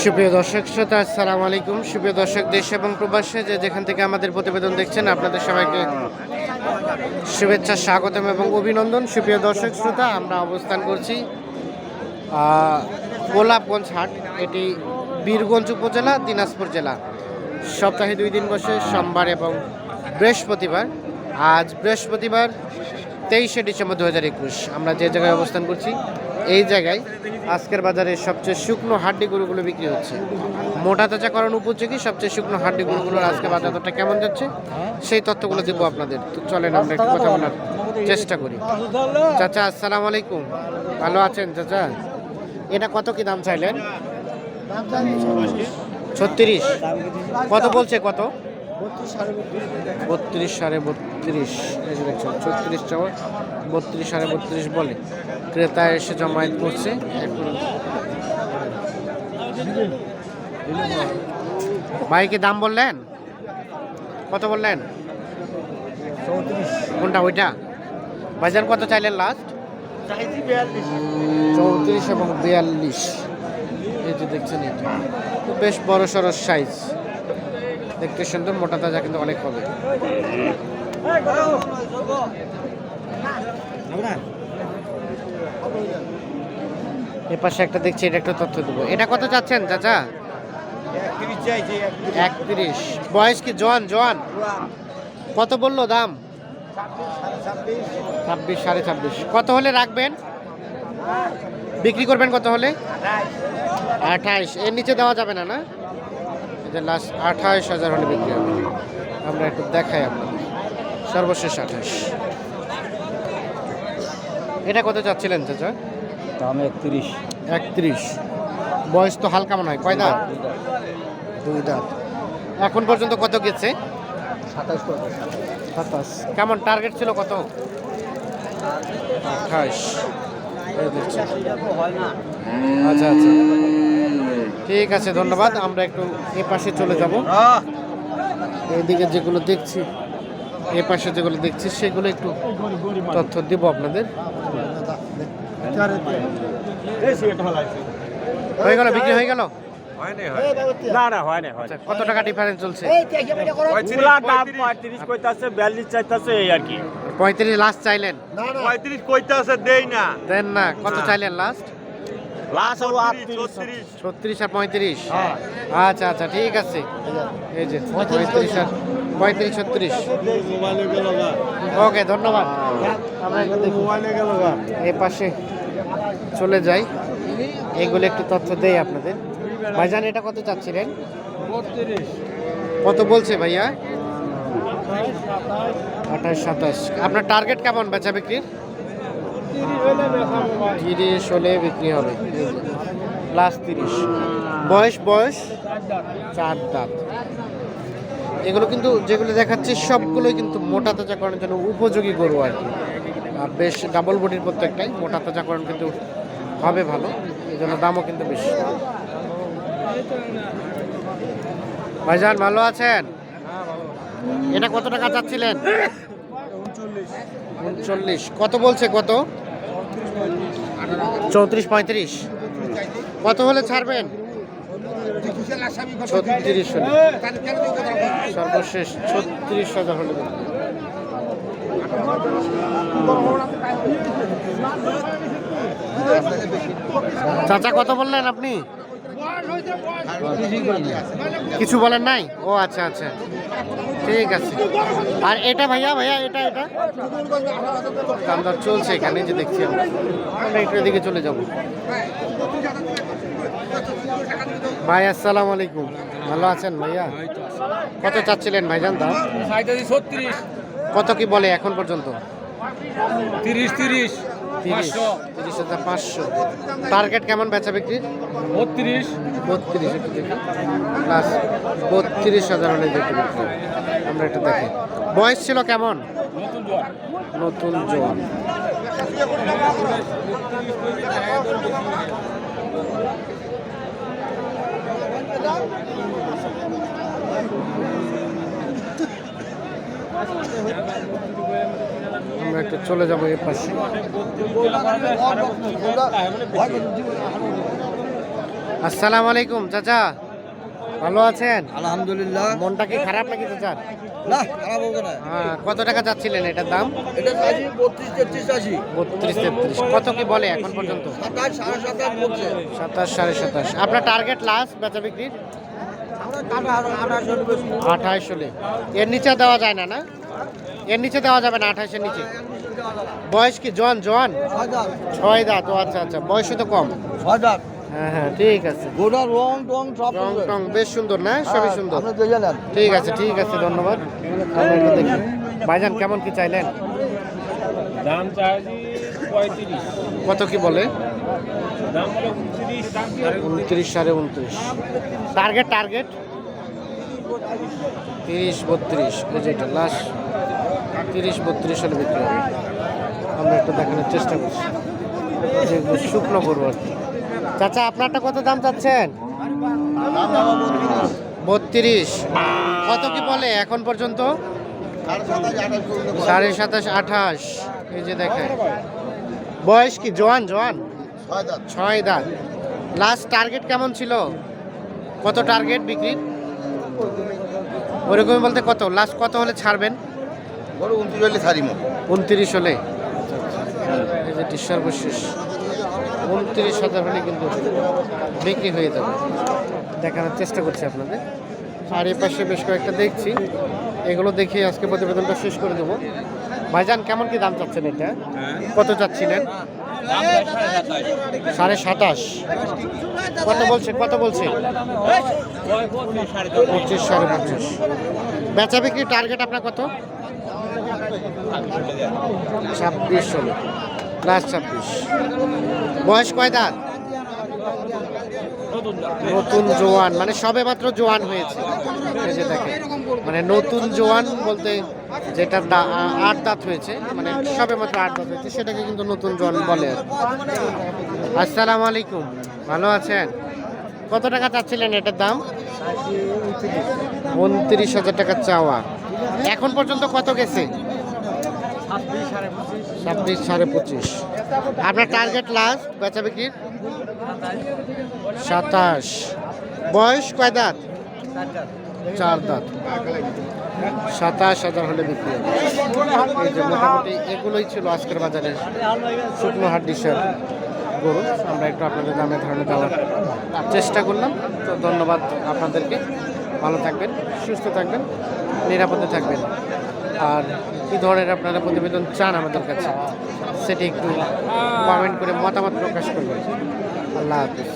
সুপ্রিয় দর্শক শ্রোতা, আসসালামু আলাইকুম। সুপ্রিয় দর্শক, দেশ এবং প্রবাসে যে যেখান থেকে আমাদের প্রতিবেদন দেখছেন, আপনাদের সবাইকে শুভেচ্ছা, স্বাগতম এবং অভিনন্দন। সুপ্রিয় দর্শক শ্রোতা, আমরা অবস্থান করছি গোলাপগঞ্জ হাট। এটি বীরগঞ্জ উপজেলা, দিনাজপুর জেলা। সপ্তাহে দুই দিন বসে, সোমবার এবং বৃহস্পতিবার। আজ বৃহস্পতিবার, তেইশে ডিসেম্বর দু হাজার একুশ। আমরা যে জায়গায় অবস্থান করছি এই জায়গায় আজকের বাজারে সবচেয়ে শুকনো হাড্ডি গরুগুলো বিক্রি হচ্ছে। মোটা তাজাকরণ উপযোগী সবচেয়ে শুকনো হাড্ডি গরুগুলোর আজকে বাজার দরটা কেমন যাচ্ছে, সেই তথ্যগুলো দেবো আপনাদের। তো চলেন আমরা একটু কথা বলার চেষ্টা করি। চাচা, আসসালামু আলাইকুম। ভালো আছেন চাচা? এটা কত কি দাম চাইলেন? ছত্রিশ। কত বলছে কত? বত্রিশ সাড়ে বত্রিশ এই যে দেখছেন ছত্রিশ চাওয়া বত্রিশ সাড়ে বত্রিশ বলে। ক্রেতা এসে জমায়েত করছে ভাইকে দাম বললেন? কত বললেন? কোনটা ওইটা? ভাইজান কত চাইলেন লাস্ট চৌত্রিশ এবং বিয়াল্লিশ। এই যে দেখছেন এটা। বেশ বড় সড়ো সাইজ দেখতে সুন্দর মোটা তাজা কিন্তু অনেক হবে। এ পাশে একটা দেখছি এটা একটা তথ্য দেবো। এটা কত চাচ্ছেন চাচা? একত্রিশ বয়স কি? জোয়ান জোয়ান? কত বলল দাম? ছাব্বিশ সাড়ে ছাব্বিশ। কত হলে রাখবেন? বিক্রি করবেন কত হলে? আঠাইশ। এর নিচে দেওয়া যাবে না না? এটা লাস্ট আঠাইশ হাজার হলে বিক্রি হবে। আমরা একটু দেখাই আপনাদের। সর্বশেষ আঠাশ। এটা কত চাচ্ছিলেন চাচা? দাম একত্রিশ। একত্রিশ। বয়স তো হালকা মনে হয়। কয় দাঁত? দুই দাঁত। এখন পর্যন্ত কত গেছে? সাতাশ সাতাশ। কেমন টার্গেট ছিল কত? আঠাশ। আচ্ছা আচ্ছা। ঠিক আছে ধন্যবাদ। আমরা একটু এ পাশে চলে যাব। এদিকে যেগুলো দেখছি এ পাশে যেগুলো দেখছি সেগুলো একটু তথ্য দিব আপনাদের। হয়ে গেল? বিক্রি হয়ে গেল? না না হয় না হয় আচ্ছা কত টাকা ডিফারেন্স চলছে? পঁয়ত্রিশ কইতাছে বিয়াল্লিশ চাইতাছে এই আর কি। পঁয়ত্রিশ লাস্ট চাইলেন? পঁয়ত্রিশ কইতাছে দেই না। দেন না কত চাইলেন লাস্ট লাস্ট হলো আটত্রিশ ছত্রিশ আর পঁয়ত্রিশ। হ্যাঁ। আচ্ছা আচ্ছা ঠিক আছে। এই যে পঁয়ত্রিশ আর পঁয়ত্রিশ ছত্রিশ। ওকে ধন্যবাদ। আমরা। এই পাশে চলে যাই। এগুলো একটু তথ্য দেই আপনাদের। ভাইজান এটা কত চাচ্ছিলেন? কত বলছে ভাইয়া? আঠাশ সাতাশ। আপনার টার্গেট কেমন বেচা বিক্রির? তিরিশ হলে বিক্রি হবে। প্লাস তিরিশ। বয়স বয়স? চার দাঁত। এগুলো কিন্তু যেগুলো দেখাচ্ছি সবগুলোই কিন্তু মোটা তাজাকরণের জন্য উপযোগী গরু আর কি। আর বেশ ডাবল বডির প্রত্যেকটাই মোটা তাজাকরণ কিন্তু হবে ভালো। এই জন্য দামও কিন্তু বেশি। ভাইজান ভালো আছেন? এটা কত টাকা চাচ্ছিলেন? উনচল্লিশ। কত বলছে কত? চৌত্রিশ পঁয়ত্রিশ। কত হলে ছাড়বেন? ছত্রিশ সর্বশেষ ছত্রিশ হাজার হলে। চাচা কত বললেন আপনি? কিছু বলার নাই? ও আচ্ছা আচ্ছা। ঠিক আছে। আর এটা ভাইয়া ভাইয়া এটা এটা? দামদার চলছে এখানে যে দেখছি আমরা। একটু এদিকে চলে যাব। ভাই আসসালামু আলাইকুম। ভালো আছেন ভাইয়া? কত চাচ্ছিলেন ভাইজান দাম? কত কি বলে এখন পর্যন্ত? তিরিশ তিরিশ। তিরিশ। তিরিশ হাজার পাঁচশো। টার্গেট কেমন বেচা বিক্রি? বত্রিশ। বত্রিশ একটু দেখি। প্লাস বত্রিশ হাজার হলে বিক্রি। আমরা একটু দেখি। বয়স ছিল কেমন? নতুন জোয়ান। আমরা একটু চলে যাব এর পাশে। আসসালামু আলাইকুম চাচা। ভালো আছেন? আলহামদুলিল্লাহ। মনটা কি খারাপ নাকি চাচা? না খারাপ হবে না। হ্যাঁ, কত টাকা চাচ্ছিলেন এটার দাম? এটা বত্রিশ তেত্রিশ চাষি বত্রিশ তেত্রিশ। কত কি বলে এখন পর্যন্ত? সাতাশ সাড়ে সাতাশ বলছে। সাতাশ সাড়ে সাতাশ। আপনার টার্গেট লাস্ট বেচা বিক্রির? আঠাশ হলে। এর নিচে দেওয়া যায় না না? এর নিচে দেওয়া যাবে না আঠাশের নিচে। বয়স কি? জন জন ছয় দাঁত ও আচ্ছা আচ্ছা বয়সও তো কম। হাজার হ্যাঁ হ্যাঁ ঠিক আছে। গোটা রং টং সব রং সুন্দর। টং বেশ সুন্দর না? সবই সুন্দর। আপনি দেখে নেন ঠিক আছে ঠিক আছে ধন্যবাদ। আমরা একটু দেখি। ভাইজান কেমন কি চাইলেন? দাম চাইছি পঁয়ত্রিশ। কত কি বলে? দাম উনত্রিশ সাড়ে উনত্রিশ। Target target? তিরিশ বত্রিশ এই যেটা লাস্ট তিরিশ, বত্রিশ হলে বিক্রি হবে। আমরা একটু দেখানোর চেষ্টা করছি। শুকনো করব আর কি। চাচা, আপনারটা কত দাম চাচ্ছেন? বত্রিশ। কত কি বলে এখন পর্যন্ত? সাড়ে সাতাশ, আঠাশ। এই যে দেখেন। বয়স কি? জোয়ান জোয়ান? ছয় দাঁত। লাস্ট টার্গেট কেমন ছিল? কত টার্গেট বিক্রির? ওরকমই বলতে কত? লাস্ট কত হলে ছাড়বেন? বড় উনত্রিশ হলে ছাড়িম উনত্রিশ হলে। এই সর্বশেষ উনত্রিশ হাজার হলে কিন্তু বিক্রি হয়ে যাবে। দেখানোর চেষ্টা করছি আপনাদের। আর এ পাশে বেশ কয়েকটা দেখছি। এগুলো দেখে আজকে প্রতিবেদনটা শেষ করে দেবো। ভাইজান, কেমন কি দাম চাচ্ছেন এটা? কত চাচ্ছিলেন? সাড়ে সাতাশ। কত বলছে কত বলছে পঁচিশ সাড়ে পঁচিশ। বেচা বিক্রি টার্গেট আপনার কত? ছাব্বিশ ষোলো। লাস্ট ছাব্বিশ। বয়স কয় দাঁত? নতুন জোয়ান মানে সবে মাত্র জোয়ান হয়েছে। যে মানে নতুন জোয়ান বলতে যেটা আট দাঁত হয়েছে মানে সবে মাত্র আট দাঁত হয়েছে সেটাকে কিন্তু নতুন জোয়ান বলে। আসসালামু আলাইকুম ভালো আছেন? কত টাকা চাচ্ছিলেন এটার দাম? উনত্রিশ হাজার টাকা চাওয়া। এখন পর্যন্ত কত গেছে? ছাব্বিশ সাড়ে পঁচিশ। আপনার টার্গেট লাস্ট বেচা বিক্রির? সাতাশ। বয়স কয় দাঁত? চার দাঁত। সাতাশ হাজার হলে বিক্রি হবে। এই যে মোটামুটি এগুলোই ছিল আজকের বাজারের শুকনো হাট ডিশের গরু। আমরা একটু আপনাদের দামে ধারণা দেওয়ার চেষ্টা করলাম। তো ধন্যবাদ আপনাদেরকে। ভালো থাকবেন, সুস্থ থাকবেন, নিরাপদে থাকবেন। আর কী ধরনের আপনারা প্রতিবেদন চান আমাদের কাছে? সেটি একটু কমেন্ট করে মতামত প্রকাশ করবেন। আল্লাহ হাফিজ।